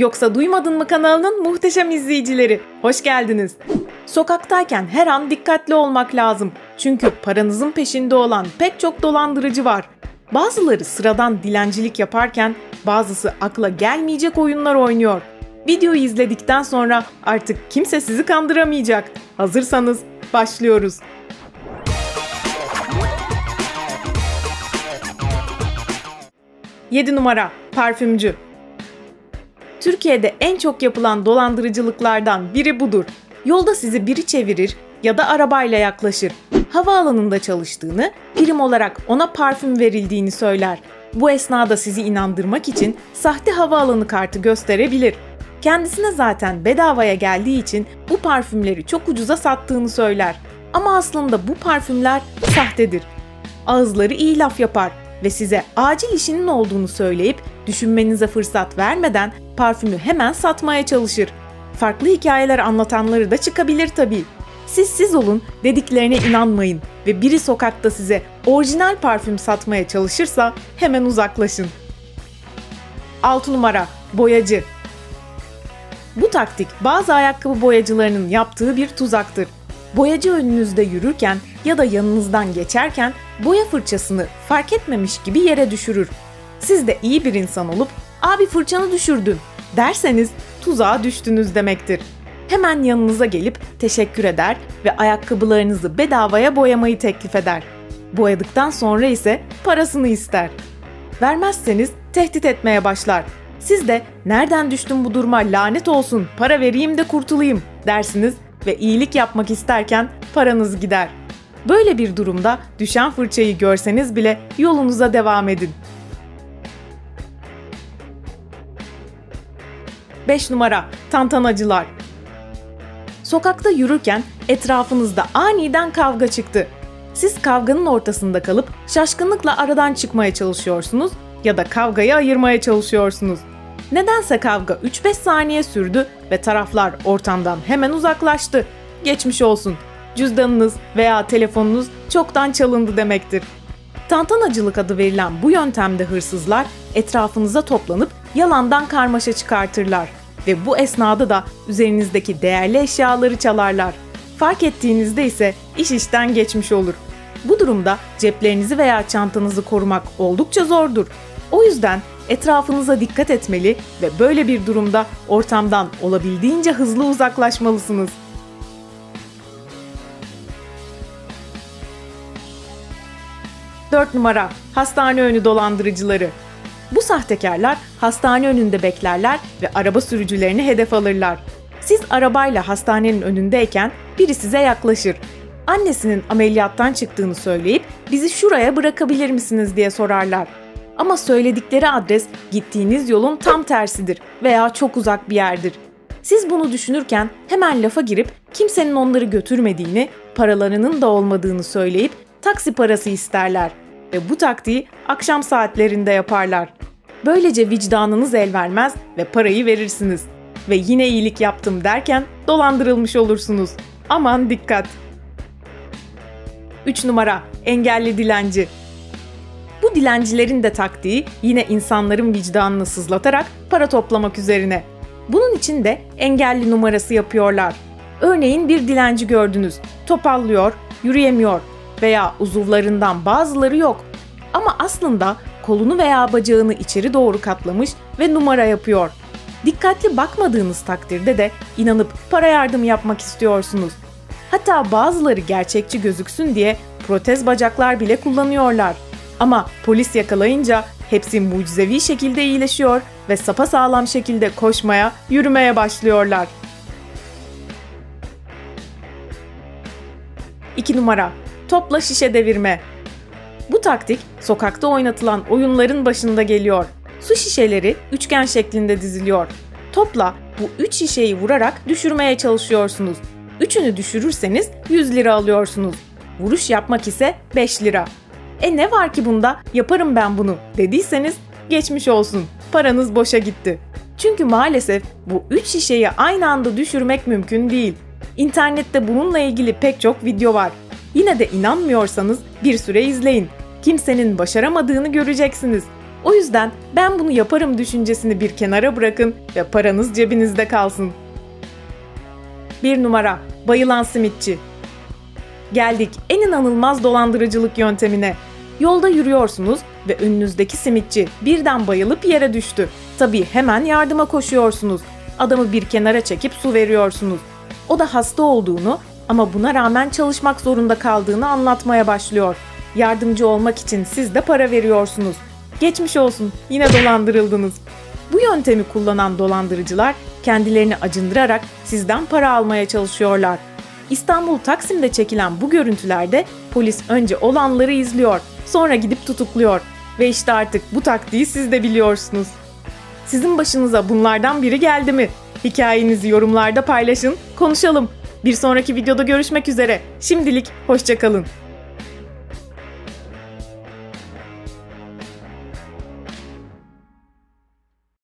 Yoksa duymadın mı kanalının muhteşem izleyicileri? Hoş geldiniz. Sokaktayken her an dikkatli olmak lazım. Çünkü paranızın peşinde olan pek çok dolandırıcı var. Bazıları sıradan dilencilik yaparken bazısı akla gelmeyecek oyunlar oynuyor. Videoyu izledikten sonra artık kimse sizi kandıramayacak. Hazırsanız başlıyoruz. Yedi numara parfümcü. Türkiye'de en çok yapılan dolandırıcılıklardan biri budur. Yolda sizi biri çevirir ya da arabayla yaklaşır. Havaalanında çalıştığını, prim olarak ona parfüm verildiğini söyler. Bu esnada sizi inandırmak için sahte havaalanı kartı gösterebilir. Kendisine zaten bedavaya geldiği için bu parfümleri çok ucuza sattığını söyler. Ama aslında bu parfümler sahtedir. Ağızları iyi laf yapar ve size acil işinin olduğunu söyleyip düşünmenize fırsat vermeden parfümü hemen satmaya çalışır. Farklı hikayeler anlatanları da çıkabilir tabii. Siz siz olun, dediklerine inanmayın ve biri sokakta size orijinal parfüm satmaya çalışırsa hemen uzaklaşın. 6 numara boyacı. Bu taktik bazı ayakkabı boyacılarının yaptığı bir tuzaktır. Boyacı önünüzde yürürken ya da yanınızdan geçerken boya fırçasını fark etmemiş gibi yere düşürür. Siz de iyi bir insan olup "Abi fırçanı düşürdün." derseniz tuzağa düştünüz demektir. Hemen yanınıza gelip teşekkür eder ve ayakkabılarınızı bedavaya boyamayı teklif eder. Boyadıktan sonra ise parasını ister. Vermezseniz tehdit etmeye başlar. Siz de nereden düştüm bu duruma lanet olsun para vereyim de kurtulayım dersiniz ve iyilik yapmak isterken paranız gider. Böyle bir durumda düşen fırçayı görseniz bile yolunuza devam edin. 5 numara tantanacılar. Sokakta yürürken etrafınızda aniden kavga çıktı. Siz kavganın ortasında kalıp şaşkınlıkla aradan çıkmaya çalışıyorsunuz ya da kavgayı ayırmaya çalışıyorsunuz. Nedense kavga 3-5 saniye sürdü ve taraflar ortamdan hemen uzaklaştı. Geçmiş olsun. Cüzdanınız veya telefonunuz çoktan çalındı demektir. Tantanacılık adı verilen bu yöntemde hırsızlar etrafınıza toplanıp yalandan karmaşa çıkartırlar ve bu esnada da üzerinizdeki değerli eşyaları çalarlar. Fark ettiğinizde ise iş işten geçmiş olur. Bu durumda ceplerinizi veya çantanızı korumak oldukça zordur. O yüzden etrafınıza dikkat etmeli ve böyle bir durumda ortamdan olabildiğince hızlı uzaklaşmalısınız. Dört numara hastane önü dolandırıcıları. Bu sahtekarlar hastane önünde beklerler ve araba sürücülerini hedef alırlar. Siz arabayla hastanenin önündeyken biri size yaklaşır. Annesinin ameliyattan çıktığını söyleyip bizi şuraya bırakabilir misiniz diye sorarlar. Ama söyledikleri adres gittiğiniz yolun tam tersidir veya çok uzak bir yerdir. Siz bunu düşünürken hemen lafa girip kimsenin onları götürmediğini, paralarının da olmadığını söyleyip taksi parası isterler ve bu taktiği akşam saatlerinde yaparlar. Böylece vicdanınız el vermez ve parayı verirsiniz. Ve yine iyilik yaptım derken dolandırılmış olursunuz. Aman dikkat! 3 numara engelli dilenci. Dilencilerin de taktiği yine insanların vicdanını sızlatarak para toplamak üzerine. Bunun için de engelli numarası yapıyorlar. Örneğin bir dilenci gördünüz. Topallıyor, yürüyemiyor veya uzuvlarından bazıları yok. Ama aslında kolunu veya bacağını içeri doğru katlamış ve numara yapıyor. Dikkatli bakmadığınız takdirde de inanıp para yardım yapmak istiyorsunuz. Hatta bazıları gerçekçi gözüksün diye protez bacaklar bile kullanıyorlar. Ama polis yakalayınca hepsi mucizevi şekilde iyileşiyor ve sapasağlam şekilde koşmaya, yürümeye başlıyorlar. 2 numara Topla şişe devirme. Bu taktik sokakta oynatılan oyunların başında geliyor. Su şişeleri üçgen şeklinde diziliyor. Topla bu üç şişeyi vurarak düşürmeye çalışıyorsunuz. Üçünü düşürürseniz 100 lira alıyorsunuz. Vuruş yapmak ise 5 lira. E ne var ki bunda yaparım ben bunu dediyseniz geçmiş olsun. Paranız boşa gitti. Çünkü maalesef bu üç şişeyi aynı anda düşürmek mümkün değil. İnternette bununla ilgili pek çok video var. Yine de inanmıyorsanız bir süre izleyin. Kimsenin başaramadığını göreceksiniz. O yüzden ben bunu yaparım düşüncesini bir kenara bırakın ve paranız cebinizde kalsın. 1 numara Bayılan simitçi Geldik en inanılmaz dolandırıcılık yöntemine. Yolda yürüyorsunuz ve önünüzdeki simitçi birden bayılıp yere düştü. Tabii hemen yardıma koşuyorsunuz. Adamı bir kenara çekip su veriyorsunuz. O da hasta olduğunu ama buna rağmen çalışmak zorunda kaldığını anlatmaya başlıyor. Yardımcı olmak için siz de para veriyorsunuz. Geçmiş olsun, yine dolandırıldınız. Bu yöntemi kullanan dolandırıcılar kendilerini acındırarak sizden para almaya çalışıyorlar. İstanbul Taksim'de çekilen bu görüntülerde polis önce olanları izliyor, sonra gidip tutukluyor. Ve işte artık bu taktiği siz de biliyorsunuz. Sizin başınıza bunlardan biri geldi mi? Hikayenizi yorumlarda paylaşın, konuşalım. Bir sonraki videoda görüşmek üzere. Şimdilik hoşçakalın.